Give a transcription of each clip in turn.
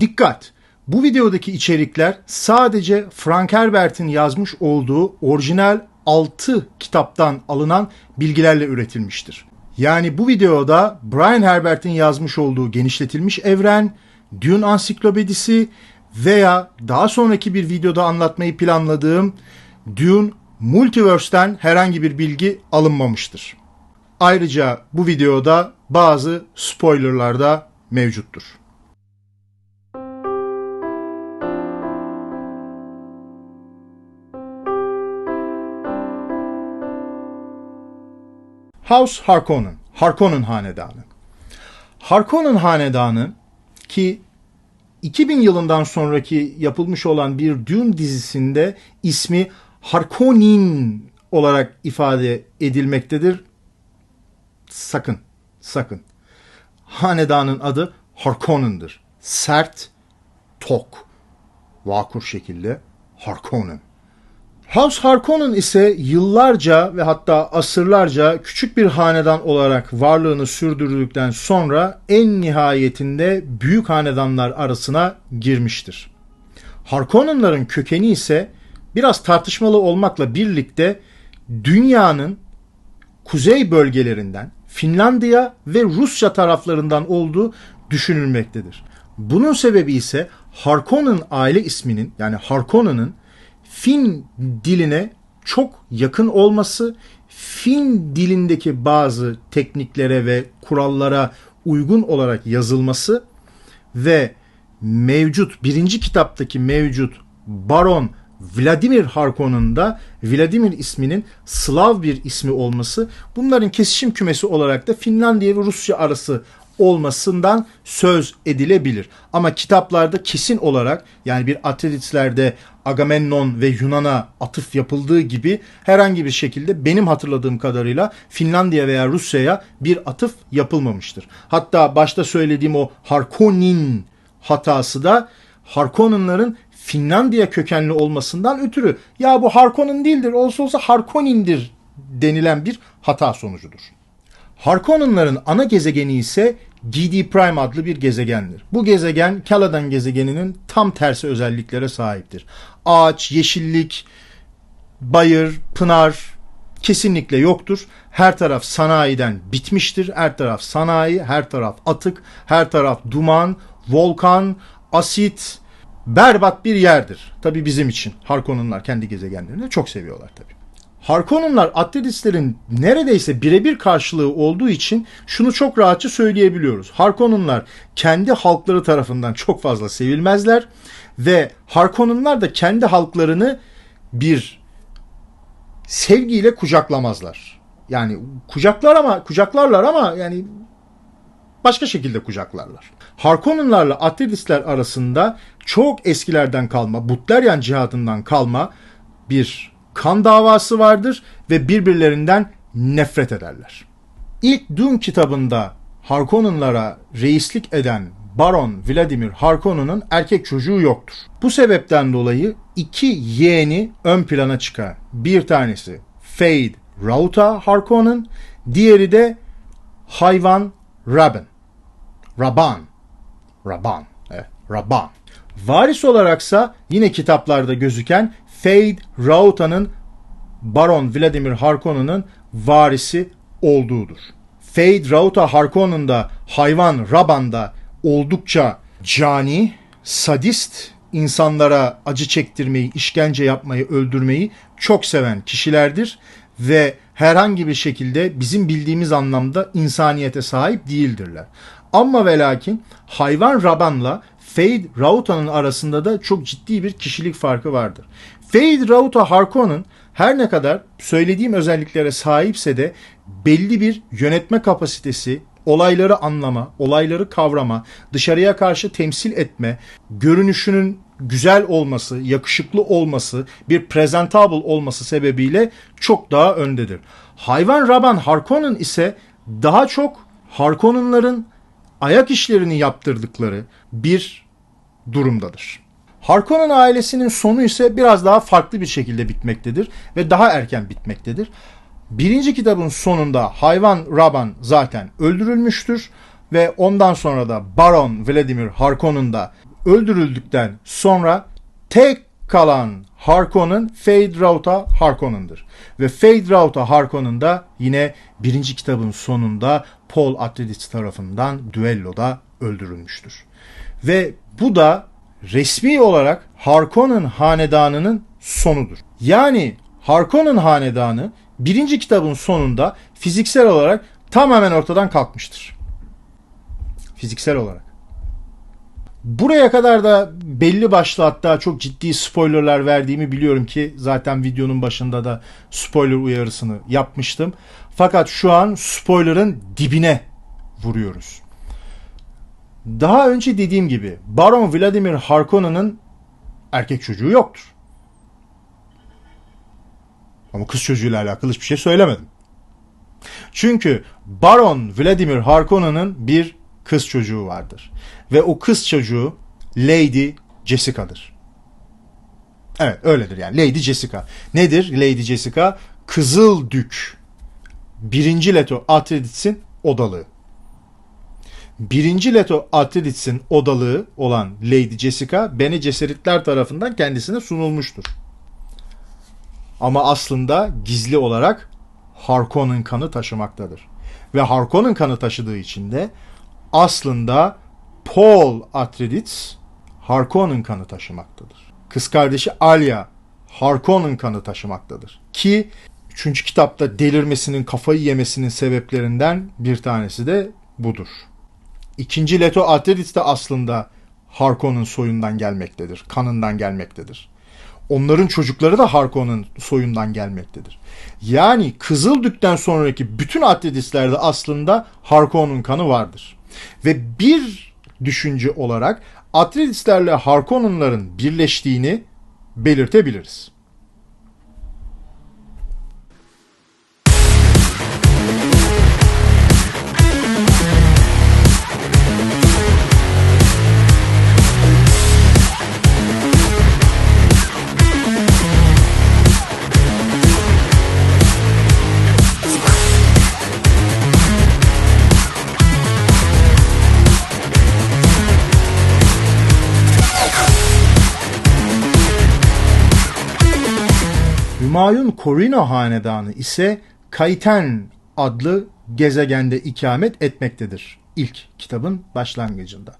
Dikkat! Bu videodaki içerikler sadece Frank Herbert'in yazmış olduğu orijinal 6 kitaptan alınan bilgilerle üretilmiştir. Yani bu videoda Brian Herbert'in yazmış olduğu genişletilmiş evren, Dune ansiklopedisi veya daha sonraki bir videoda anlatmayı planladığım Dune Multiverse'ten herhangi bir bilgi alınmamıştır. Ayrıca bu videoda bazı spoilerlar da mevcuttur. House Harkonnen, Harkonnen Hanedanı. Harkonnen Hanedanı ki 2000 yılından sonraki yapılmış olan bir Dune dizisinde ismi Harkonnen olarak ifade edilmektedir. Sakın, sakın. Hanedanın adı Harkonnen'dır. Sert, tok, vakur şekilde Harkonnen. House Harkonnen ise yıllarca ve hatta asırlarca küçük bir hanedan olarak varlığını sürdürdükten sonra en nihayetinde büyük hanedanlar arasına girmiştir. Harkonnenların kökeni ise biraz tartışmalı olmakla birlikte dünyanın kuzey bölgelerinden Finlandiya ve Rusya taraflarından olduğu düşünülmektedir. Bunun sebebi ise Harkonnen aile isminin yani Harkonnen'ın Fin diline çok yakın olması, Fin dilindeki bazı tekniklere ve kurallara uygun olarak yazılması ve mevcut birinci kitaptaki mevcut Baron Vladimir Harkonnen'ın da Vladimir isminin Slav bir ismi olması bunların kesişim kümesi olarak da Finlandiya ve Rusya arası olmasından söz edilebilir. Ama kitaplarda kesin olarak yani bir Atreideslerde Agamemnon ve Yunan'a atıf yapıldığı gibi herhangi bir şekilde benim hatırladığım kadarıyla Finlandiya veya Rusya'ya bir atıf yapılmamıştır. Hatta başta söylediğim o Harkonnen hatası da Harkonnenların Finlandiya kökenli olmasından ötürü ya bu Harkonnen değildir olsa olsa Harkonnen'dir denilen bir hata sonucudur. Harkonnenların ana gezegeni ise GD Prime adlı bir gezegendir. Bu gezegen Caladan gezegeninin tam tersi özelliklere sahiptir. Ağaç, yeşillik, bayır, pınar kesinlikle yoktur. Her taraf sanayiden bitmiştir. Her taraf sanayi, her taraf atık, her taraf duman, volkan, asit, berbat bir yerdir. Tabi bizim için. Harkonnenlar kendi gezegenlerini çok seviyorlar tabi. Harkonnenlar Atreides'lerin neredeyse birebir karşılığı olduğu için şunu çok rahatça söyleyebiliyoruz. Harkonnenlar kendi halkları tarafından çok fazla sevilmezler ve Harkonnenlar da kendi halklarını bir sevgiyle kucaklamazlar. Yani kucaklar ama kucaklarlar ama yani başka şekilde kucaklarlar. Harkonnenlarla Atreides'ler arasında çok eskilerden kalma, Butlerian cihadından kalma bir kan davası vardır ve birbirlerinden nefret ederler. İlk Dune kitabında Harkonnenlara reislik eden Baron Vladimir Harkonnen'ın erkek çocuğu yoktur. Bu sebepten dolayı iki yeğeni ön plana çıkar. Bir tanesi Fade Rauta Harkonnen, diğeri de Hayvan Rabban. Raban. Raban. Evet, Raban. Varis olaraksa yine kitaplarda gözüken Fade Rauta'nın Baron Vladimir Harkonnen'ın varisi olduğudur. Fade Rauta Harkonnen da hayvan Raban'da oldukça cani, sadist, insanlara acı çektirmeyi, işkence yapmayı, öldürmeyi çok seven kişilerdir ve herhangi bir şekilde bizim bildiğimiz anlamda insaniyete sahip değildirler. Ama ve lakin hayvan Raban'la Fade Rauta'nın arasında da çok ciddi bir kişilik farkı vardır. Fade Rauta Harkonnen her ne kadar söylediğim özelliklere sahipse de belli bir yönetme kapasitesi, olayları anlama, olayları kavrama, dışarıya karşı temsil etme, görünüşünün güzel olması, yakışıklı olması, bir presentable olması sebebiyle çok daha öndedir. Hayvan Raban Harkonnen ise daha çok Harkonnenların ayak işlerini yaptırdıkları bir durumdadır. Harkonnen ailesinin sonu ise biraz daha farklı bir şekilde bitmektedir ve daha erken bitmektedir. Birinci kitabın sonunda hayvan Raban zaten öldürülmüştür ve ondan sonra da Baron Vladimir Harkonnen da öldürüldükten sonra tek kalan Harkonnen Phaedrauta Harkonnen'dır. Ve Phaedrauta Harkonnen da yine birinci kitabın sonunda Paul Atreides tarafından düelloda öldürülmüştür. Ve bu da resmi olarak Harkonnen hanedanının sonudur. Yani Harkonnen hanedanı birinci kitabın sonunda fiziksel olarak tamamen ortadan kalkmıştır. Fiziksel olarak. Buraya kadar da belli başlı hatta çok ciddi spoilerlar verdiğimi biliyorum ki zaten videonun başında da spoiler uyarısını yapmıştım. Fakat şu an spoiler'ın dibine vuruyoruz. Daha önce dediğim gibi Baron Vladimir Harkonnen'ın erkek çocuğu yoktur. Ama kız çocuğuyla alakalı hiçbir şey söylemedim. Çünkü Baron Vladimir Harkonnen'ın bir kız çocuğu vardır. Ve o kız çocuğu Lady Jessica'dır. Evet öyledir yani Lady Jessica. Nedir Lady Jessica? Kızıl Dük. Birinci Leto Atreides'in odalığı. Birinci Leto Atreides'in odalığı olan Lady Jessica Bene Gesseritler tarafından kendisine sunulmuştur. Ama aslında gizli olarak Harkonnen kanı taşımaktadır. Ve Harkonnen kanı taşıdığı için de aslında Paul Atreides Harkonnen kanı taşımaktadır. Kız kardeşi Arya Harkonnen kanı taşımaktadır. Ki 3. kitapta delirmesinin, kafayı yemesinin sebeplerinden bir tanesi de budur. İkinci Leto Atreides de aslında Harkonnen soyundan gelmektedir, kanından gelmektedir. Onların çocukları da Harkonnen soyundan gelmektedir. Yani Kızıldük'ten sonraki bütün Atreides'lerde aslında Harkonnen kanı vardır. Ve bir düşünce olarak Atreides'lerle Harkonnen'ların birleştiğini belirtebiliriz. Hümayun Korino hanedanı ise Kayten adlı gezegende ikamet etmektedir. İlk kitabın başlangıcında.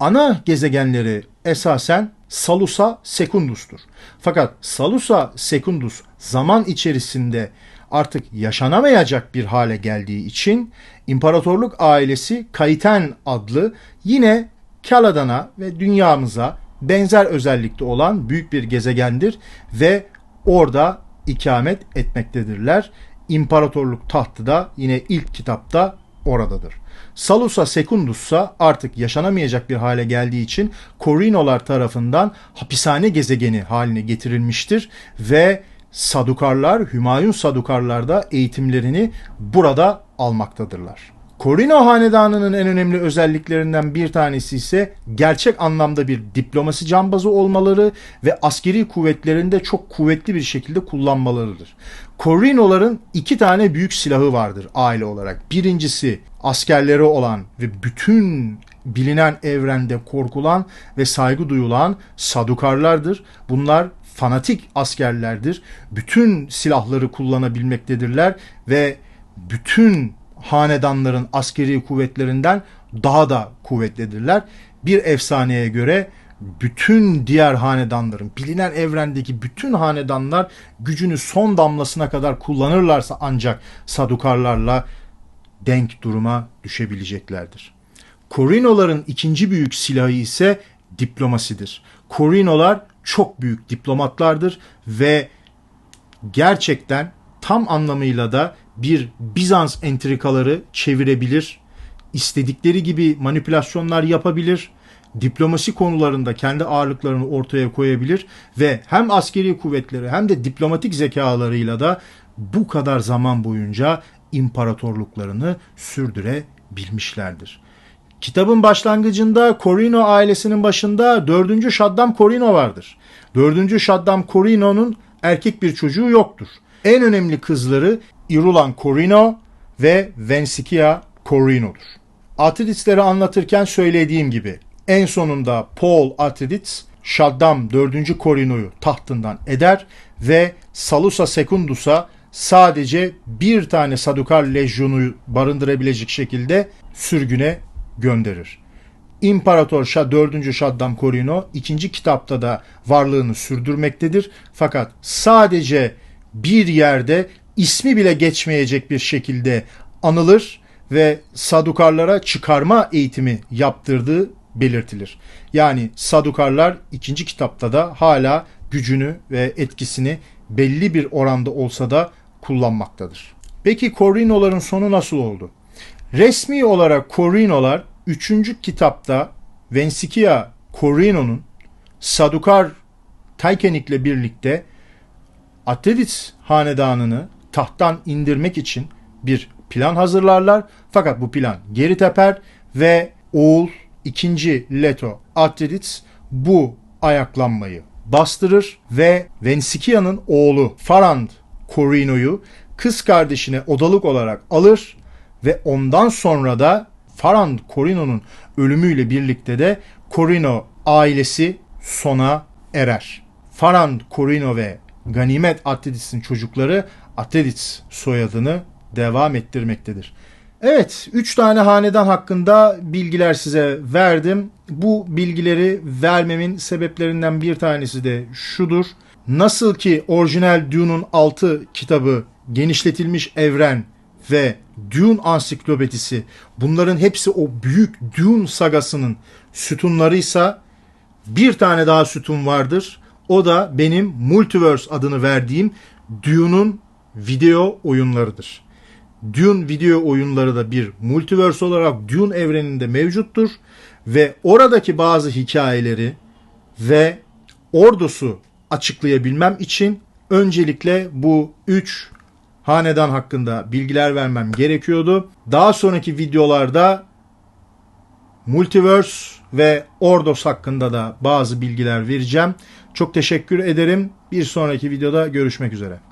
Ana gezegenleri esasen Salusa Secundus'tur. Fakat Salusa Secundus zaman içerisinde artık yaşanamayacak bir hale geldiği için imparatorluk ailesi Kayten adlı yine Kaladan'a ve dünyamıza benzer özellikte olan büyük bir gezegendir ve orada ikamet etmektedirler. İmparatorluk tahtı da yine ilk kitapta oradadır. Salusa Secundus'a artık yaşanamayacak bir hale geldiği için Korinolar tarafından hapishane gezegeni haline getirilmiştir ve Sadukarlar, Hümayun Sadukarlar da eğitimlerini burada almaktadırlar. Korino hanedanının en önemli özelliklerinden bir tanesi ise gerçek anlamda bir diplomasi cambazı olmaları ve askeri kuvvetlerinde çok kuvvetli bir şekilde kullanmalarıdır. Korinoların iki tane büyük silahı vardır aile olarak. Birincisi askerleri olan ve bütün bilinen evrende korkulan ve saygı duyulan sadukarlardır. Bunlar fanatik askerlerdir. Bütün silahları kullanabilmektedirler ve bütün hanedanların askeri kuvvetlerinden daha da kuvvetlidirler. Bir efsaneye göre bütün diğer hanedanların, bilinen evrendeki bütün hanedanlar gücünü son damlasına kadar kullanırlarsa ancak sadukarlarla denk duruma düşebileceklerdir. Korinoların ikinci büyük silahı ise diplomasidir. Korinolar çok büyük diplomatlardır ve gerçekten tam anlamıyla da bir Bizans entrikaları çevirebilir, istedikleri gibi manipülasyonlar yapabilir, diplomasi konularında kendi ağırlıklarını ortaya koyabilir ve hem askeri kuvvetleri hem de diplomatik zekalarıyla da bu kadar zaman boyunca imparatorluklarını sürdürebilmişlerdir. Kitabın başlangıcında Corino ailesinin başında 4. Shaddam Corino vardır. 4. Shaddam Corino'nun erkek bir çocuğu yoktur. En önemli kızları Irulan Corino ve Vensikia Corino'dur. Atreides'leri anlatırken söylediğim gibi En sonunda Paul Atreides Shaddam 4. Corino'yu tahtından eder ve Salusa Secundus'a sadece bir tane Sadukar lejyonu barındırabilecek şekilde sürgüne gönderir. İmparator Şah 4. Shaddam Corino ikinci kitapta da varlığını sürdürmektedir. Fakat sadece bir yerde ismi bile geçmeyecek bir şekilde anılır ve Sadukarlara çıkarma eğitimi yaptırdığı belirtilir. Yani Sadukarlar ikinci kitapta da hala gücünü ve etkisini belli bir oranda olsa da kullanmaktadır. Peki Corino'ların sonu nasıl oldu? Resmi olarak Corino'lar 3. kitapta Vensikia Corino'nun Sadukar Taykenik'le birlikte Atreides hanedanını tahttan indirmek için bir plan hazırlarlar. Fakat bu plan geri teper ve oğul 2. Leto Atreides bu ayaklanmayı bastırır ve Vensikia'nın oğlu Farand Corino'yu kız kardeşine odalık olarak alır ve ondan sonra da Farand Corino'nun ölümüyle birlikte de Corino ailesi sona erer. Farand Corino ve Ganimet Atreides'in çocukları Atreides soyadını devam ettirmektedir. Evet, 3 tane hanedan hakkında bilgiler size verdim. Bu bilgileri vermemin sebeplerinden bir tanesi de şudur. Nasıl ki orijinal Dune'un 6 kitabı genişletilmiş evren ve Dune ansiklopedisi bunların hepsi o büyük Dune sagasının sütunlarıysa bir tane daha sütun vardır. O da benim Multiverse adını verdiğim Dune'un video oyunlarıdır. Dune video oyunları da bir multiverse olarak Dune evreninde mevcuttur ve oradaki bazı hikayeleri ve ordusu açıklayabilmem için öncelikle bu 3 hanedan hakkında bilgiler vermem gerekiyordu. Daha sonraki videolarda Multiverse ve Ordos hakkında da bazı bilgiler vereceğim. Çok teşekkür ederim. Bir sonraki videoda görüşmek üzere.